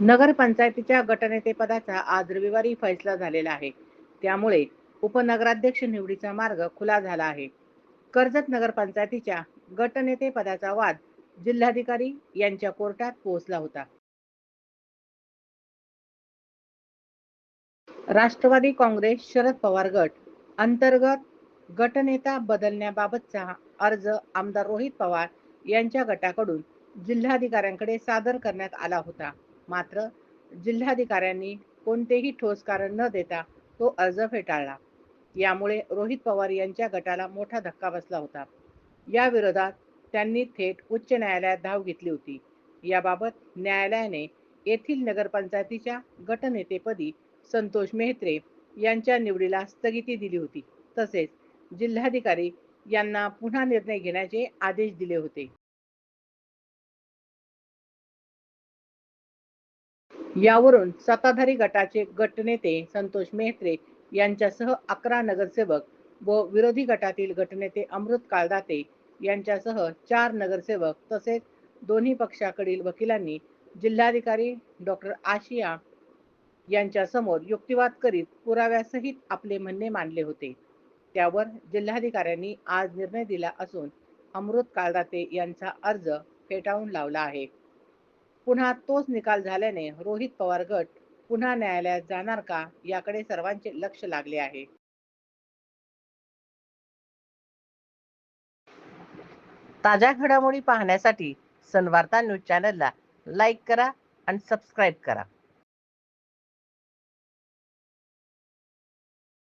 नगरपंचायतीच्या गटनेतेपदाचा आज रविवारी फैसला झालेला आहे. त्यामुळे उपनगराध्यक्ष निवडीचा मार्ग खुला झाला आहे. कर्जत नगरपंचायतीच्या गटनेतेपदाचा वाद जिल्हाधिकारी यांच्या कोर्टात पोहोचला होता. राष्ट्रवादी काँग्रेस शरद पवार गट अंतर्गत गटनेता बदलण्याबाबतचा अर्ज आमदार रोहित पवार यांच्या गटाकडून जिल्हाधिकाऱ्यांकडे सादर करण्यात आला होता. मात्र जिल्हाधिकाऱ्यांनी कोणतेही ठोस कारण न देता तो अर्ज फेटाळला. यामुळे रोहित पवार यांच्या गटाला मोठा धक्का बसला होता. या विरोधात त्यांनी थेट उच्च न्यायालयात धाव घेतली होती. याबाबत न्यायालयाने येथील नगरपंचायतीच्या गटनेतेपदी संतोष मेहत्रे यांच्या निवडीला स्थगिती दिली होती. तसेच जिल्हाधिकारी यांना पुन्हा निर्णय घेण्याचे आदेश दिले होते. यावरून सत्ताधारी गटाचे गटनेते संतोष मेहत्रे यांच्यासह अकरा नगरसेवक व विरोधी गटातील गटनेते अमृत काळदाते यांच्यासह चार नगरसेवक तसेच दोन्ही पक्षाकडील वकिलांनी जिल्हाधिकारी डॉक्टर आशिया यांच्यासमोर युक्तिवाद करीत पुराव्यासहित आपले म्हणणे मांडले होते. त्यावर जिल्हाधिकाऱ्यांनी आज निर्णय दिला असून अमृत काळदाते यांचा अर्ज फेटाळून लावला आहे. पुन्हा तोच निकाल झाल्याने रोहित पवार गट पुन्हा न्यायालयात जाणार का? याकडे सर्वांचे लक्ष लागले आहे. ताज्या घडामोडी पाहण्यासाठी सनवार्ता न्यूज चॅनलला लाईक करा आणि सबस्क्राईब करा.